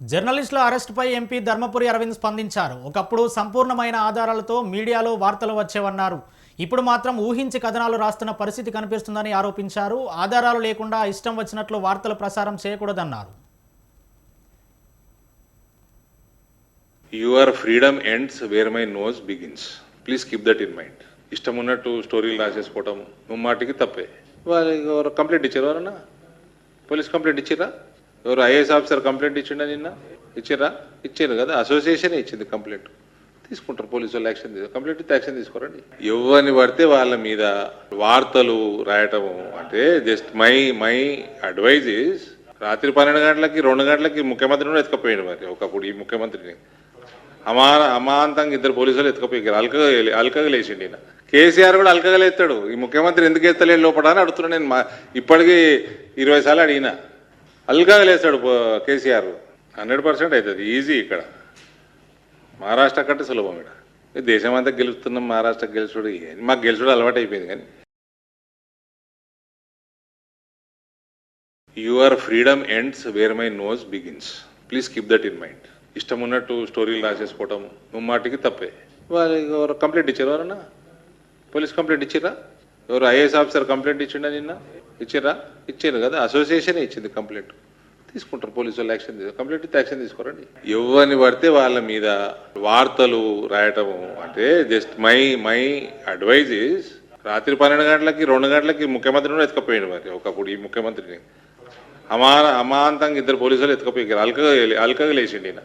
జర్నలిస్టుల అరెస్టుపై ఎంపీ ధర్మపురి అరవింద్ స్పందించారు. ఒకప్పుడు సంపూర్ణమైన ఆధారాలతో మీడియాలో వార్తలు వచ్చేవన్నారు. ఇప్పుడు మాత్రం ఊహించి కథనాలు రాస్తున్న పరిస్థితి కనిపిస్తుందని ఆరోపించారు. ఆధారాలు లేకుండా ఇష్టం వచ్చినట్లు వార్తలు ప్రసారం చేయకూడదన్నారు. Your freedom ends where my nose begins please keep that in mind ఇష్టం ఉన్నట్టు స్టోరీలు రాసేసుకోవటం ముమ్మాటికి తప్పే. వాళ్ళు కంప్లైంట్ ఇచ్చారు ఎవరన్నా? పోలీస్ కంప్లైంట్ ఇచ్చిరా ఎవరు ఐఏఎస్ ఆఫీసర్ కంప్లైంట్ ఇచ్చిండా నిన్న? ఇచ్చిరా ఇచ్చారు కదా. అసోసియేషన్ ఇచ్చింది కంప్లైంట్. తీసుకుంటారు. పోలీసు వాళ్ళు యాక్షన్ తీసుకు కంప్లైంట్ ఇస్తే యాక్షన్ తీసుకోరండి ఎవరిని పడితే వాళ్ళ మీద వార్తలు రాయటము అంటే just my my advice is రాత్రి పన్నెండు గంటలకి రెండు గంటలకి ముఖ్యమంత్రిని కూడా ఎత్తుకపోయాడు మరి. ఒకప్పుడు ఈ ముఖ్యమంత్రిని. అమా అమాంతంగా ఇద్దరు పోలీసులు ఎత్తుకపోయి అల్కగా అల్కగా లేచిండి ఈయన. కేసీఆర్ కూడా అల్కగా లేస్తాడు. ఈ ముఖ్యమంత్రి ఎందుకు ఎత్తలేడు లోపల అని అడుగుతున్నా నేను మా ఇప్పటికీ ఇరవై సార్లు అడిగినా. అల్గా లేస్తాడు కేసీఆర్. హండ్రెడ్ పర్సెంట్ అవుతుంది ఈజీ ఇక్కడ. మహారాష్ట్ర కంటే సులభం ఇక్కడ. దేశం అంతా గెలుస్తున్నాం మహారాష్ట్ర గెలుచుడు మాకు గెలుచుడు అలవాటు అయిపోయింది కానీ. Your freedom ends where my nose begins please keep that in mind ఇష్టం ఉన్నట్టు స్టోరీలు రాసేసుకోవటం మాటికి తప్పే. వాళ్ళు కంప్లైంట్ ఇచ్చారు ఎవరన్నా? పోలీస్ కంప్లైంట్ ఇచ్చిరా ఎవరు ఐఏఎస్ ఆఫీసర్ కంప్లైంట్ ఇచ్చిండా నిన్న? ఇచ్చిరా ఇచ్చారు కదా. అసోసియేషన్ ఇచ్చింది కంప్లైంట్. తీసుకుంటారు పోలీసు వాళ్ళు యాక్షన్ తీసుకు కంప్లైంట్ ఇస్తే యాక్షన్ తీసుకోరండి. ఎవరిని పడితే వాళ్ళ మీద వార్తలు రాయటము అంటే just my my advice is రాత్రి పన్నెండు గంటలకి రెండు గంటలకి ముఖ్యమంత్రిని కూడా ఎత్తుకపోయాడు మరి. ఒకప్పుడు ఈ ముఖ్యమంత్రిని. అమా అమాంతంగా ఇద్దరు పోలీసులు ఎత్తుకపోయి అల్కగా అల్కగా లేచిండి ఈయన.